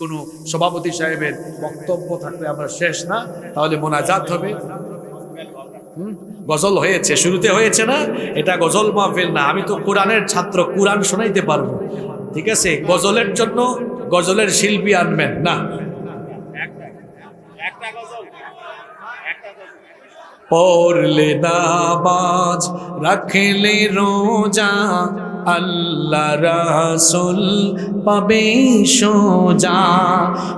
কোনো সভাপতি সাহেবের বক্তব্য থাকলে আমরা শেষ না, তাহলে মোনাজাত হবে। গজল হয়েছে, শুরুতে হয়েছে না, এটা গজল মাহফিল না। আমি তো কোরআনের ছাত্র, কোরআন শোনাইতে পারব। ঠিক আছে? গজলের জন্য গজলের শিল্পী আনবেন, না। পড়লে নামাজ, রাখলে রোজা আল্লাহ রাসুল পাবে সোজা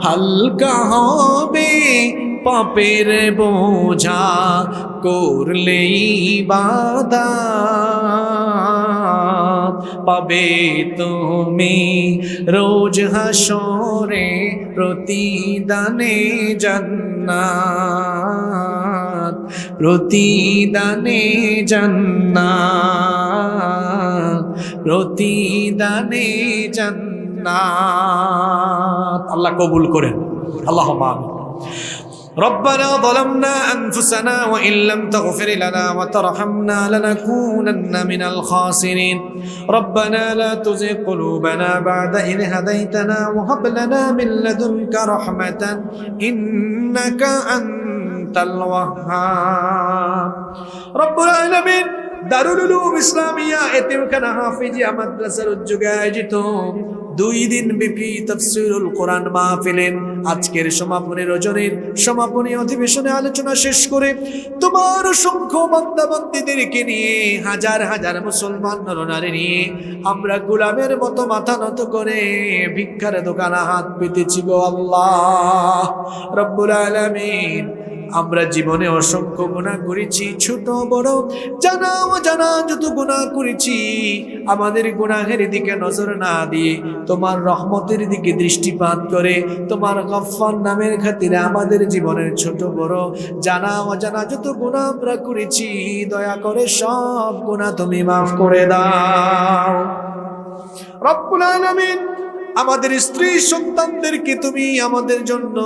হালকা হবে পাপের বোঝা করলে বাদা পাবে তুমি রোজ হাসরে প্রতিদানে জান্নাত প্রতিদানে জান্নাত প্রতিদানে জান্নাত। আল্লাহ কবুল করেন। আল্লাহ আমিন। ربنا ظلمنا أنفسنا وإن لم تغفر لنا وترحمنا لنكونن من الخاسرين ربنا لا تزغ قلوبنا بعد إذ هديتنا وهب لنا من لدنك رحمة إنك أنت الوهاب رب العالمين দারুল উলুম ইসলামিয়া এতিমখানা হাফিজিয়া মাদ্রাসার উদ্যোগে আয়োজিত দুই দিন ব্যাপী তফসিরুল কোরআন মাহফিলের আজকের সমাপনী রজনীর সমাপনী অধিবেশনে আলোচনা শেষ করে তোমার অসংখ্য বান্দাবান্দিদেরকে নিয়ে হাজার হাজার মুসলমান নরনারী নিয়ে আমরা গোলামের মতো মাথা নত করে ভিক্ষার দোকানে হাত পেতেছি গো আল্লাহ। রব্বুল আলামিন আমরা জীবনে অসংখ্য গুণা করেছি, ছোট, বড়। জানা জানা যত গুণা করেছি। আমাদের গুনাহের দিকে নজর না দিয়ে তোমার রহমতের দিকে দৃষ্টিপাত করে, তোমার গফফার নামের খাতিরে আমাদের জীবনের ছোট, বড়। জানা অজানা যত গুণা আমরা করেছি, দয়া করে সব গুণা তুমি মাফ করে দাও। রব্বুল আলামিন আমাদের স্ত্রী সন্তানদেরকে তুমি আমাদের জন্য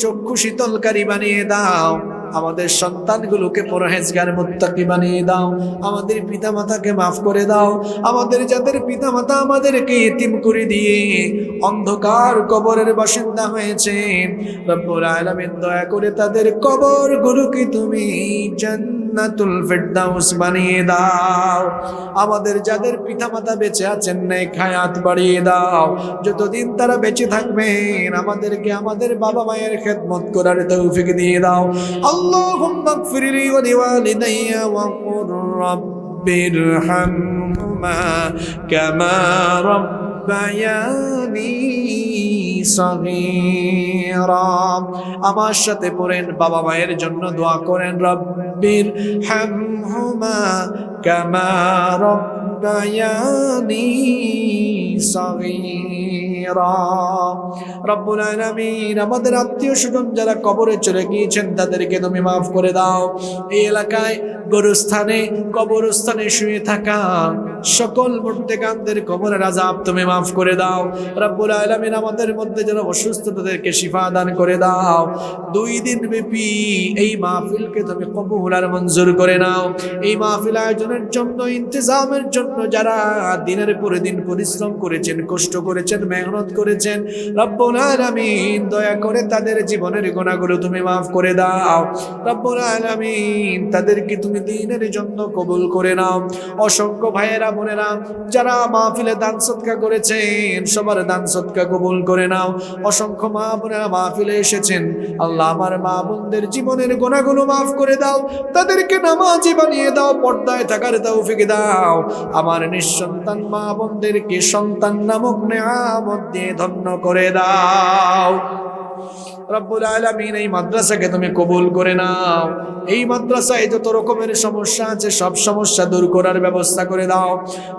চক্ষু শীতলকারী বানিয়ে দাও। আমাদের সন্তানগুলোকে পরহেজগার মুত্তাকি বানিয়ে দাও। আমাদের পিতামাতাকে মাফ করে দাও। আমাদের যাদের পিতামাতা আমাদেরকে এতিম করে দিয়ে অন্ধকার কবরের বাসিন্দা আলামিন দয়া করে তাদের কবরগুলোকে তুমি জান্নাতুল ফেরদাউস বানিয়ে দাও আমাদের যাদের পিতামাতা বেঁচে আছেন নেক হায়াত বাড়িয়ে দাও যতদিন তারা বেঁচে থাকবেন আমাদেরকে আমাদের বাবা মায়ের খেদমত করার তৌফিক দিয়ে দাও اللهم اغفر لي ولوالدي وقل رب ارحمهما كما আমার সাথে পড়েন বাবা মায়ের জন্য দোয়া করেন রব্বির হামহুমা কামা রব্বায়ানি সগীরা। রব্বুল আলামিন আমাদের আত্মীয় স্বজন যারা কবরে চলে গিয়েছেন, তাদেরকে তুমি মাফ করে দাও। এই এলাকায় গরুস্থানে, কবরস্থানে শুয়ে থাকা সকল কবরের তুমি মাফ করে দাও। রব্বুল আমাদের মধ্যে অসুস্থ তাদেরকে শিফা দান করে দাও। দুই দিন ব্যাপী এই মাহফিলকে তুমি কবুল মঞ্জুর করে নাও। এই মাহফিল আয়োজনের জন্য, ইন্তজামের জন্য যারা দিনের পরে দিন পরিশ্রম করেছেন, কষ্ট করেছেন, মেহনত করেছেন, রব্বুল আলামিন, দয়া করে তাদের জীবনের গুণাগুলো তুমি মাফ করে দাও। রব্বুল আলামিন, তাদেরকে তুমি দিনের জন্য কবুল করে নাও। অসংখ্য ভাইয়েরা, বোনেরা, যারা মাহফিলে দান সৎকা করেছেন, সবার দান সৎকা কবুল করে নাও। অসংখ্য মা বোনেরা মাহফিলে এসেছেন, আল্লাহ আমার মা বোনদের জীবনের গোনাগুলো মাফ করে দাও, তাদেরকে নামাজি বানিয়ে দাও, পর্দায় থাকার তৌফিক দাও। আমার নিঃসন্তান মা বোনদেরকে সন্তান নামক নেয়ামত দিয়ে ধন্য করে দাও। রব্বুল এই মাদ্রাসাকে তুমি কবুল করে নাও। এই মাদ্রাসায় যত রকমের সমস্যা আছে, সব সমস্যা দূর করার ব্যবস্থা করে দাও।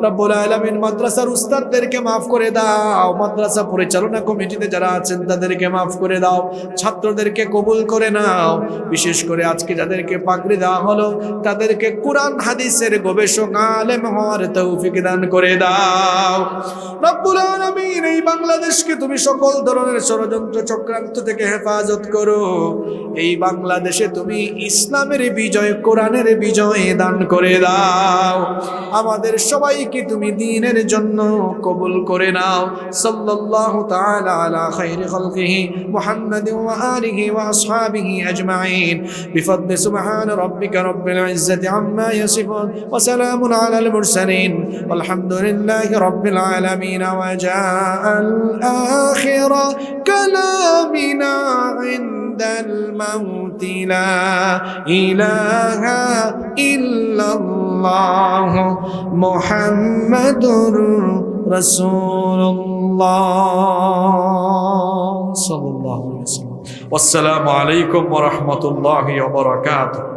রব্বুল আলামিন, মাদ্রাসার উস্তাদদেরকে মাফ করে দাও। মাদ্রাসা পরিচালনা কমিটিতে যারা আছেন, তাদেরকে মাফ করে দাও। ছাত্রদেরকে কবুল করে নাও। বিশেষ করে আজকে যাদেরকে পাগড়ি দেওয়া হলো, তাদেরকে কোরআন, হাদিসের গবেষক, আলেম হওয়ার তৌফিক দান করে দাও। রব্বুল আলামিন, এই বাংলাদেশকে তুমি সকল ধরনের ষড়যন্ত্র চক্রান্ত থেকে হেফাজত করো। এই বাংলাদেশে তুমি ইসলামের বিজয়, কোরআনের বিজয় দান করে দাও। আমাদের সবাইকে তুমি দিনের জন্য কবুল করে নাও। সাল্লাল্লাহু তাআলা আলা খাইরি খালকিহি মুহাম্মাদিন ওয়া আলিহি ওয়া আসহাবিহি আজমাইন। সুবহান রাব্বিকা রাব্বিল ইজ্জাতি আম্মা ইয়াসিফুন ওয়া সালামুন আলাল মুরসালিন। walhamdulillahi rabbil alamin ওয়া জাআল আখিরা কালামিনা। عند الموت لا إله إلا الله محمد رسول الله. صلى الله عليه وسلم. والسلام عليكم ورحمة الله وبركاته.